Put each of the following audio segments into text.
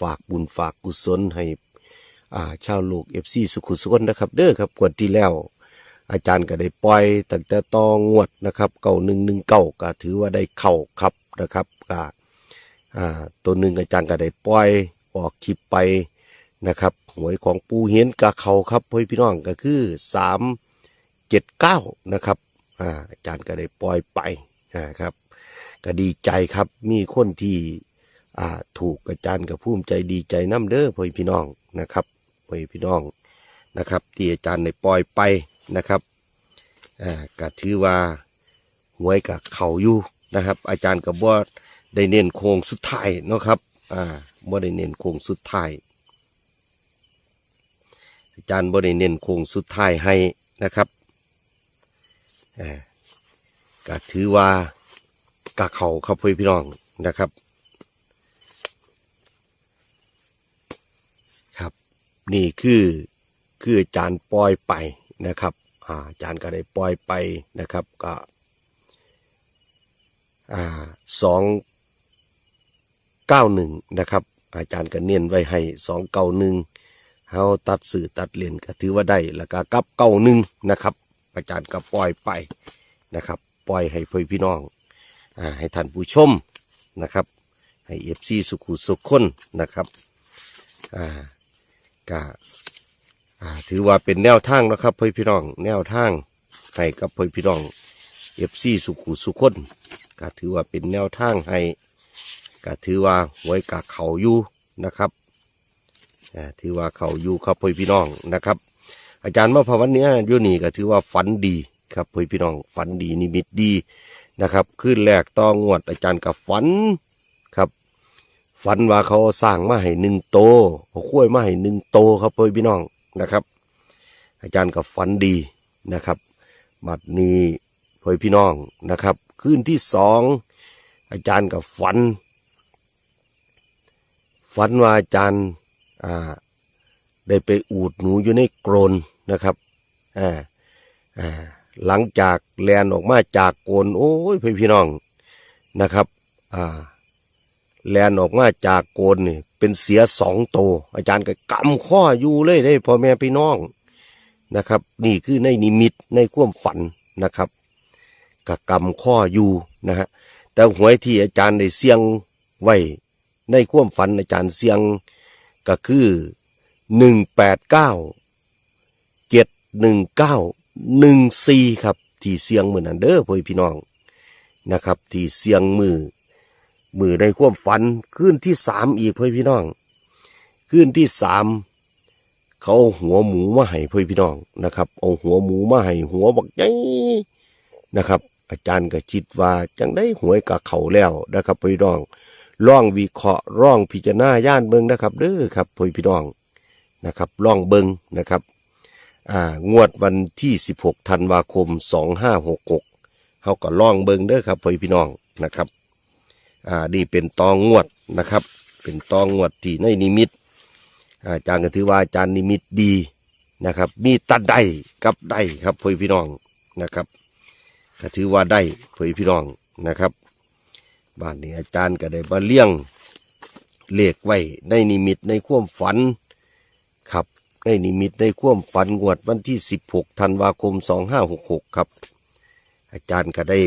ฝากบุญฝากกุศลให้อ่าชาวโลกเอฟซีสุขุสุคนนะครับ เด้อครับกวดที่แล้ว อาจารย์ก็ได้ปล่อยตั้งแต่ตองวดนะครับเก่าหนึ่งหนึ่งเก้าก็ถือว่าได้เข้าครับนะครับก็อ่าตัวหนึ่งอาจารย์ก็ได้ปล่อยออกคลิปไปนะครับหวยของปูเห็นกับเขาครับพ่อพี่น้องก็คือสามเจ็ดเก้านะครับอาอาจารย์ก็ได้ปล่อยไปนะครับ ก็ดีใจครับมีคนที่ อ่าถูกอาจารย์กับภูมิใจดีใจน้ำเด้อพ่อพี่น้องนะครับพ่อพี่น้องนะครับที่อาจารย์ได้ปล่อยไปนะครับอ่าก็ถือว่าหวยกับเขาอยู่นะครับ อาจารย์กับว่าได้เน้นโค้งสุดท้ายเนาะครับอ่าบ่ได้เน้นโค้งสุดท้ายอาจารย์บ่ได้เน้นโค้งสุดท้ายให้นะครับอ่าก็ถือว่ากะเขาครับพ่อพี่น้องนะครับ ครับ นี่คือคืออาจารย์ปล่อยไปนะครับอ่าจารย์ก็ได้ปล่อยไปนะครับก็อ่าสองเก้าหนึ่งนะครับ อาจารย์ก็เน้นไว้ให้สองเก้าหนึ่งเฮาตัดสื่อตัดเลนก็ถือว่าได้แล้วก็กลับเก้าหนึ่งนะครับ อาจารย์ก็ปล่อยไปนะครับ ปล่อยให้พ่อพี่น้องอ่าให้ท่านผู้ชมนะครับ ให้เอฟซีสุขุสุขคนนะครับอ่า ก็ถือว่าเป็นแนวทางนะครับพ่อพี่น้อง แนวทางให้กับพ่อพี่น้องเอฟซีสุขุสุขคนก็ถือว่าเป็นแนวทางให้ก็ถือว่าไว้กับเขาอยู่นะครับถือว่าเขาอยู่ครับพ่อพี่น้องนะครับ อาจารย์มาพวันเนี้ยยูนี่ก็ถือว่าฝันดีครับพ่อพี่น้องฝันดีนิมิตดีนะครับขึ้นแรกต้องงวดอาจารย์กับฝัน ฝันว่าเขาสร้างมาให้หนึ่งโตเขาคุ้ยมาให้หนึ่งโตครับพ่อพี่น้องนะครับ อาจารย์กับฝันดีนะครับบัดนี้พ่อพี่น้องนะครับคืนที่สองอาจารย์กับฝัน ฝันว่าอาจารย์อ่าได้ไปอูดหนูอยู่ในโกรนนะครับอ่าอ่าหลังจากแลนออกมาจากโกนโอ้ยพี่พี่น้องนะครับอ่า แลนออกมาจากโกนนี่เป็นเสียสองโต อาจารย์ก็กำข้ออยู่เลยได้พ่อแม่พี่น้องนะครับ นี่คือในนิมิตในความฝันนะครับก็กำข้ออยู่นะฮะแต่หวยที่อาจารย์ได้เสียงไว้ในความฝันอาจารย์เสียงก็คือหนึ่งแปดเก้าเจ็ดหนึ่งเก้าหนึ่งสี่ครับ ที่เสียงเหมือนนันเด้อพ่อพี่น้องนะครับ ที่เสียงมือ มือในความฝันขึ้นที่สามอีกเพื่อพี่น้องขึ้นที่สามเขาเอาหัวหมูมาให้เพื่อพี่น้องนะครับเอาหัวหมูมาให้หัวบักใหญ่นะครับ อาจารย์ก็คิดว่าจังได้หวยกับเขาแล้วนะครับพี่น้องร่องวิเคราะห์ร่องพิจารณาย่านเบิงนะครับเด้อครับพ่อพี่น้องนะครับร่องเบิงนะครับอ่างวดวันที่ 16ธันวาคม 2566เขาก็ร่องเบิงเด้อครับพ่อพี่น้องนะครับ อ่านี่เป็นตองงวดนะครับ เป็นตองงวดที่ในนิมิตอาอาจารย์ก็ถือว่าอาจารย์นิมิตดีนะครับ มีตัดได้กับได้ครับพ่อพี่น้องนะครับก็ถือว่าได้พ่อพี่น้องนะครับบ้านนี้อาจารย์ก็ได้มาเลี้ยงเลขไว้ในนิมิตในควมฝันครับในนิมิตในควมฝันงวดวันที่ 16ธันวาคม 2566 ครับ อาจารย์ก็ได้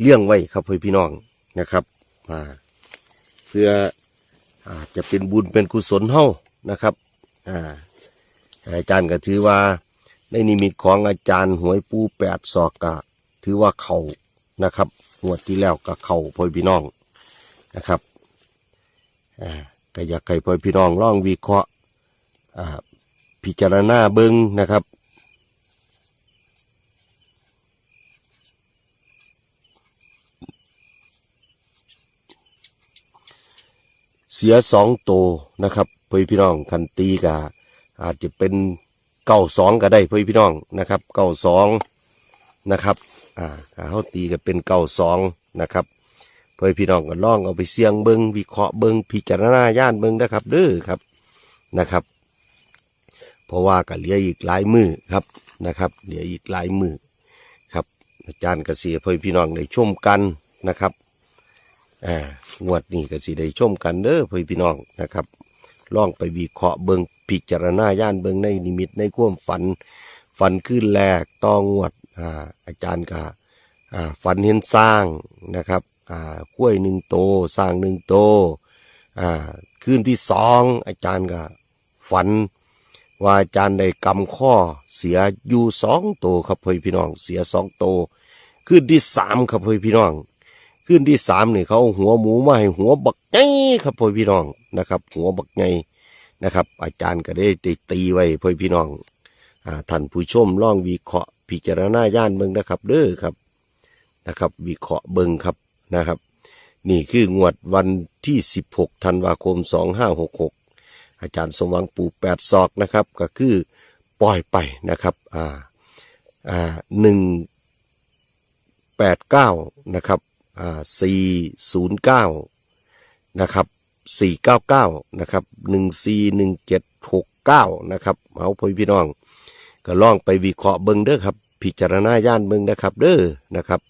เลี้ยงไว้ครับพ่อพี่น้องนะครับ เพื่ออาจะเป็นบุญเป็นกุศลเฮานะครับอาอาจารย์ก็ถือว่าในนิมิตของอาจารย์หวยปูแปดศอกกะถือว่าเขานะครับงวดที่แล้วก็เขาพ่อพี่น้องนะครับก็อยากให้พ่อพี่น้องลองวิเคราะห์อ่าพิจารณาเบิ้งนะครับ เสียสองโตนะครับเพื่อพี่น้องคันตีกาอาจจะเป็นเก้าสองก็ได้เพื่อพี่น้องนะครับเก้าสองนะครับอ่าเขาตีก็เป็นเก้าสองนะครับเพื่อพี่น้องก็ลองเอาไปเสี่ยงเบิงวิเคราะห์เบิงพิจารณาย่านเบิงนะครับเด้อครับนะครับ เพราะว่าก็เหลืออีกหลายมือครับนะครับเหลืออีกหลายมือครับอาจารย์เกษียเพื่อพี่น้องได้ชมกันนะครับ อ่างวดนี้ก็สิได้ชมกันเด้อเพื่อพี่น้องนะครับล่องไปวิเคราะห์เบิงพิจารณาย่านเบิงในนิมิตในความฝัน ฝันขึ้นแรกต้องวดอ่าอาจารย์ก็อ่าฝันเห็นสร้างนะครับอ่ากล้วยหนึ่งโตสร้างหนึ่งโตอ่าคืนที่สองอาจารย์ก็ฝันว่าอาจารย์ได้กำข้อเสียอยู่สองโตครับพ่อพี่น้อง เสียสองโตคืนที่สามครับพ่อพี่น้อง คืนที่สามนี่เขาหัวหมูมาให้หัวบักไงครับพ่อพี่น้องนะครับ หัวบักไงนะครับ อาจารย์ก็ได้ตีไว้พ่อพี่น้องท่านผู้ชมล่องวิเคราะห์พิจารณาญาณเบิ่งนะครับ เด้อครับนะครับ วิเคราะห์เบิ่งครับนะครับ นี่คืองวดวันที่ 16ธันวาคม 2566 อาจารย์สมหวังปู่แปดศอกนะครับ ก็คือปล่อยไปนะครับอ่าอ่าหนึ่งแปดเก้านะครับ อ่าสี่ศูนย์เก้านะครับสี่เก้าเก้านะครับหนึ่งสี่หนึ่งเจ็ดหกเก้านะครับเอาพ่อพี่น้อง ก็ลองไปวิเคราะห์เบิ่งเด้อครับ พิจารณาย่านเบิ่งนะครับ เด้อนะครับ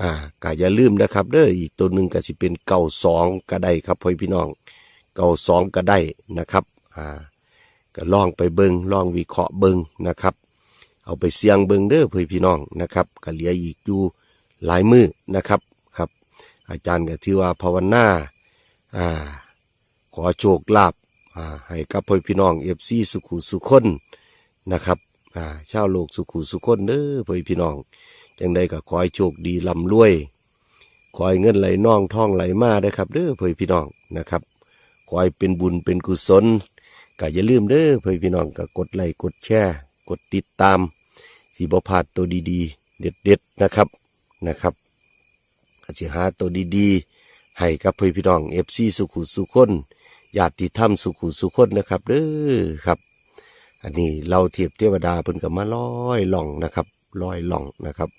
อ่าก็อย่าลืมนะครับ เด้ออีกตัวหนึ่งก็สิเป็นเก่าสองก็ได้ครับพ่อพี่น้องเก่าสองก็ได้นะครับอ่าก็ลองไปเบิงลองวิเคราะห์เบิงนะครับ เอาไปเสี่ยงเบิงเด้อเพื่อพี่น้องนะครับก็เหลืออีกอยู่หลายมือนะครับ ครับ อาจารย์ก็ถือว่าภาวนาอ่าขอโชคลาภอ่าให้กับพ่อพี่น้องเอฟซีสุขุสุคนนะครับอ่าชาวโลกสุขุสุคนเด้อพ่อพี่น้องจังใดก็ขอให้โชคดีลำรวยขอให้เงินไหลน่องท่องไหลมาได้ครับ เด้อพ่อพี่น้องนะครับขอให้เป็นบุญเป็นกุศลก็อย่าลืมเด้อเพื่อพี่น้องก็กดไลค์กดแชร์กดติดตามสีบพาดตัวดีๆ เด็ดๆนะครับนะครับ ก็จะหาตัวดีๆ ให้กับพื่พี่น้องเอฟซีสุขุสุคนญาติธรรมสุขุสุคนนะครับเด้อครับ อันนี้เราเทียบเทวดาเพิ่นกับมาลอยหล่องนะครับลอยหล่องนะครับ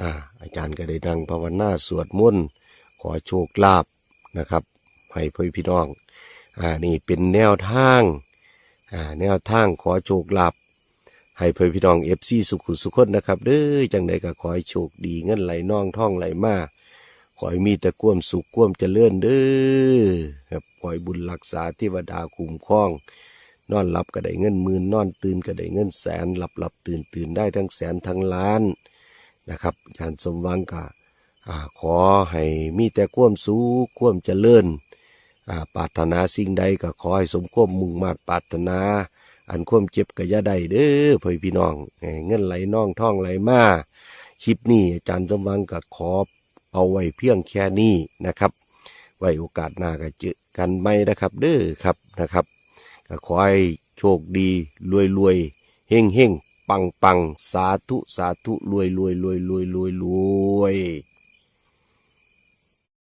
อ่าอาจารย์ก็ได้นั่งภาวนาสวดมนต์ขอโชคลาภนะครับ ให้พ่พี่น้องอ่านี่เป็นแนวทางอ่าแนวทางขอโชคลาภให้พ่อพี่น้องเอฟซีสุขุสุขคนนะครับเด้อจังใดก็ขอให้โชคดีเงินไหลน่องท่องไหลมา ขอให้มีแต่ความสุขความเจริญเด้อครับขอให้บุญรักษาเทวดาคุ้มครอง นอนหลับก็ได้เงินหมื่นนอนตื่นก็ได้เงินแสนหลับหลับตื่นตื่นได้ทั้งแสนทั้งล้านนะครับอาจารย์สมวังก็อ่าขอให้มีแต่ความสุขความเจริญอ่าปรารถนาสิ่งใดก็ขอให้สมความมุ่งมา่ปรารถนา อันความเจ็บก็อย่าได้เด้อพ่อพี่น้อง เงินไหลน่องท่องไหลมาคลิปนี้อาจารย์สมวังก็ขอ เอาไว้เพียงแค่นี้นะครับ ไว้โอกาสหน้าก็เจอกันไหมนะครับ เด้อครับนะครับก็ขอให้โชคดีรวยรวยเฮงเฮงปังปังสาธุสาธุรวยรวยรวยรวยรวยรวย